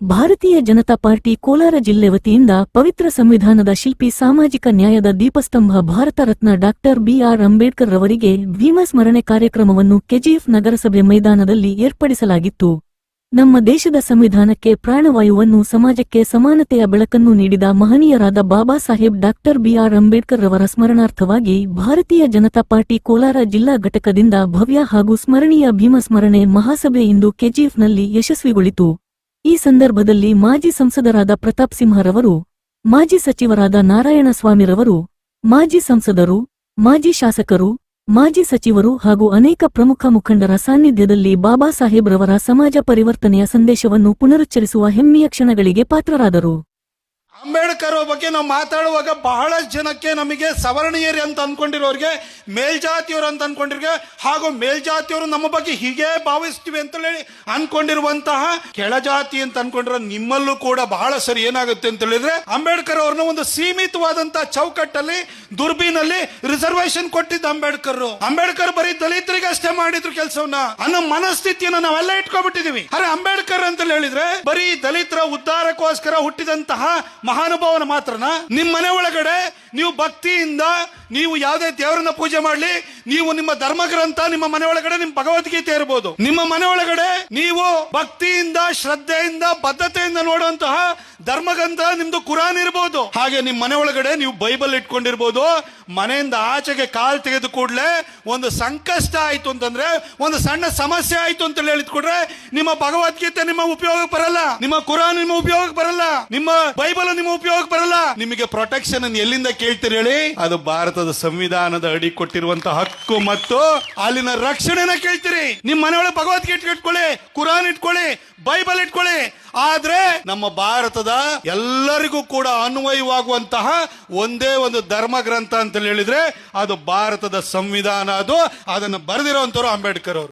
ಭಾರತೀಯ ಜನತಾ ಪಾರ್ಟಿ ಕೋಲಾರ ಜಿಲ್ಲೆ ವತಿಯಿಂದ ಪವಿತ್ರ ಸಂವಿಧಾನದ ಶಿಲ್ಪಿ ಸಾಮಾಜಿಕ ನ್ಯಾಯದ ದೀಪಸ್ತಂಭ ಭಾರತ ರತ್ನ ಡಾಕ್ಟರ್ ಬಿಆರ್ ಅಂಬೇಡ್ಕರ್ ರವರಿಗೆ ಭೀಮ ಸ್ಮರಣೆ ಕಾರ್ಯಕ್ರಮವನ್ನು ಕೆಜಿಎಫ್ ನಗರಸಭೆ ಮೈದಾನದಲ್ಲಿ ಏರ್ಪಡಿಸಲಾಗಿತ್ತು. ನಮ್ಮ ದೇಶದ ಸಂವಿಧಾನಕ್ಕೆ ಪ್ರಾಣವಾಯುವನ್ನು, ಸಮಾಜಕ್ಕೆ ಸಮಾನತೆಯ ಬೆಳಕನ್ನು ನೀಡಿದ ಮಹನೀಯರಾದ Baba Saheb doctor B R Ambedkar ರವರ ಸ್ಮರಣಾರ್ಥವಾಗಿ ಭಾರತೀಯ ಜನತಾ ಪಾರ್ಟಿ ಕೋಲಾರ ಜಿಲ್ಲಾ ಘಟಕದಿಂದ ಭವ್ಯ ಹಾಗೂ ಸ್ಮರಣೀಯ ಭೀಮ ಸ್ಮರಣೆ ಮಹಾಸಭೆ ಇಂದು ಕೆಜಿಎಫ್ನಲ್ಲಿ ಯಶಸ್ವಿಗೊಳಿತು. ಈ ಸಂದರ್ಭದಲ್ಲಿ ಮಾಜಿ ಸಂಸದರಾದ ಪ್ರತಾಪ್ ಸಿಂಹರವರು, ಮಾಜಿ ಸಚಿವರಾದ ನಾರಾಯಣಸ್ವಾಮಿರವರು ಮಾಜಿ ಸಂಸದರು, ಮಾಜಿ ಶಾಸಕರು, ಮಾಜಿ ಸಚಿವರು ಹಾಗೂ ಅನೇಕ ಪ್ರಮುಖ ಮುಖಂಡರ ಸಾನ್ನಿಧ್ಯದಲ್ಲಿ ಬಾಬಾ ಸಾಹೇಬ್ರವರ ಸಮಾಜ ಪರಿವರ್ತನೆಯ ಸಂದೇಶವನ್ನು ಪುನರುಚ್ಚರಿಸುವ ಹೆಮ್ಮೆಯ ಕ್ಷಣಗಳಿಗೆ ಪಾತ್ರರಾದರು. ಅಂಬೇಡ್ಕರ್ ಬಗ್ಗೆ ನಾವು ಮಾತಾಡುವಾಗ ಬಹಳಷ್ಟು ಜನಕ್ಕೆ ನಮಗೆ ಸವರ್ಣೀಯರು ಅಂತ ಅಂದ್ಕೊಂಡಿರೋರಿಗೆ ಮೇಲ್ಜಾತಿಯವರು ಅಂತ ಅನ್ಕೊಂಡಿರ್ಗೆ, ಹಾಗೂ ಮೇಲ್ಜಾತಿಯವರು ನಮ್ಮ ಬಗ್ಗೆ ಹೀಗೆ ಭಾವಿಸ್ತೀವಿ ಅಂತ ಹೇಳಿ ಅನ್ಕೊಂಡಿರುವಂತಹ ಕೆಳಜಾತಿ ಅಂತ ಅನ್ಕೊಂಡಿರೋ ನಿಮ್ಮಲ್ಲೂ ಕೂಡ ಬಹಳ ಸರಿ ಏನಾಗುತ್ತೆ ಅಂತ ಹೇಳಿದ್ರೆ, ಅಂಬೇಡ್ಕರ್ ಅವ್ರನ್ನ ಒಂದು ಸೀಮಿತವಾದಂತಹ ಚೌಕಟ್ಟಲ್ಲಿ, ದುರ್ಬೀನಲ್ಲಿ ರಿಸರ್ವೇಶನ್ ಕೊಟ್ಟಿದ್ದ ಅಂಬೇಡ್ಕರ್ ಅಂಬೇಡ್ಕರ್ ಬರೀ ದಲಿತರಿಗೆ ಅಷ್ಟೇ ಮಾಡಿದ್ರು ಕೆಲಸವನ್ನ. ಅನ್ನೋ ಮನಸ್ಥಿತಿಯನ್ನ ನಾವೆಲ್ಲ ಇಟ್ಕೊಬಿಟ್ಟಿದೀವಿ. ಅರೆ ಅಂಬೇಡ್ಕರ್ ಅಂತ ಹೇಳಿದ್ರೆ ಬರೀ ದಲಿತರ ಉದ್ಧಾರಕ್ಕೋಸ್ಕರ ಹುಟ್ಟಿದಂತಹ ಮಹಾನುಭಾವನ ಮಾತ್ರನ? ನಿಮ್ಮ ಮನೆ ಒಳಗಡೆ ನೀವು ಭಕ್ತಿಯಿಂದ ನೀವು ಯಾವುದೇ ದೇವರನ್ನ ಪೂಜೆ ಮಾಡ್ಲಿ ನೀವು ನಿಮ್ಮ ಧರ್ಮ ಗ್ರಂಥ ನಿಮ್ಮ ಮನೆ ಒಳಗಡೆ ನಿಮ್ಮ ಭಗವದ್ಗೀತೆ ಇರಬಹುದು ನಿಮ್ಮ ಮನೆ ಒಳಗಡೆ ನೀವು ಭಕ್ತಿಯಿಂದ, ಶ್ರದ್ಧೆಯಿಂದ, ಬದ್ಧತೆಯಿಂದ ನೋಡುವಂತಹ ಧರ್ಮಗ್ರಂಥ, ನಿಮ್ದು ಕುರಾನ್ ಇರಬಹುದು ಹಾಗೆ ನಿಮ್ಮ ಮನೆ ಒಳಗಡೆ ನೀವು ಬೈಬಲ್ ಇಟ್ಕೊಂಡಿರ್ಬೋದು. ಮನೆಯಿಂದ ಆಚೆಗೆ ಕಾಲ್ ತೆಗೆದು ಕೂಡಲೇ ಒಂದು ಸಂಕಷ್ಟ ಆಯ್ತು ಅಂತಂದ್ರೆ, ಒಂದು ಸಣ್ಣ ಸಮಸ್ಯೆ ಆಯ್ತು ಅಂತ ಹೇಳಿದ್ಕೊಡ್ರೆ ನಿಮ್ಮ ಭಗವದ್ಗೀತೆ ನಿಮ್ಮ ಉಪಯೋಗಕ್ಕೆ ಬರಲ್ಲ. ನಿಮ್ಮ ಕುರಾನ್ ನಿಮ್ಮ ಉಪಯೋಗಕ್ಕೆ ಬರಲ್ಲ. ನಿಮ್ಮ ಬೈಬಲ್ ನಿಮ್ಮ ಉಪಯೋಗಕ್ಕೆ ಬರಲ್ಲ. ನಿಮಗೆ ಪ್ರೊಟೆಕ್ಷನ್ ಎಲ್ಲಿಂದ ಕೇಳ್ತೀರಿ ಹೇಳಿ? ಅದು ಭಾರತದ ಸಂವಿಧಾನದ ಅಡಿ ಕೊಟ್ಟಿರುವಂತಹ ಮತ್ತು ಅಲ್ಲಿನ ರಕ್ಷಣೆನ ಕೇಳ್ತೀರಿ. ನಿಮ್ಮ ಮನೆಯೊಳಗೆ ಭಗವದ್ಗೀತೆ ಇಟ್ಕೊಳ್ಳಿ, ಕುರಾನ್ ಇಟ್ಕೊಳ್ಳಿ, ಬೈಬಲ್ ಇಟ್ಕೊಳ್ಳಿ. ಆದ್ರೆ ನಮ್ಮ ಭಾರತದ ಎಲ್ಲರಿಗೂ ಕೂಡ ಅನ್ವಯವಾಗುವಂತಹ ಒಂದೇ ಒಂದು ಧರ್ಮ ಗ್ರಂಥ ಅಂತ ಹೇಳಿದ್ರೆ ಅದು ಭಾರತದ ಸಂವಿಧಾನ ಅದು. ಅದನ್ನು ಬರೆದಿರುವಂತವ್ರು ಅಂಬೇಡ್ಕರ್ ಅವರು.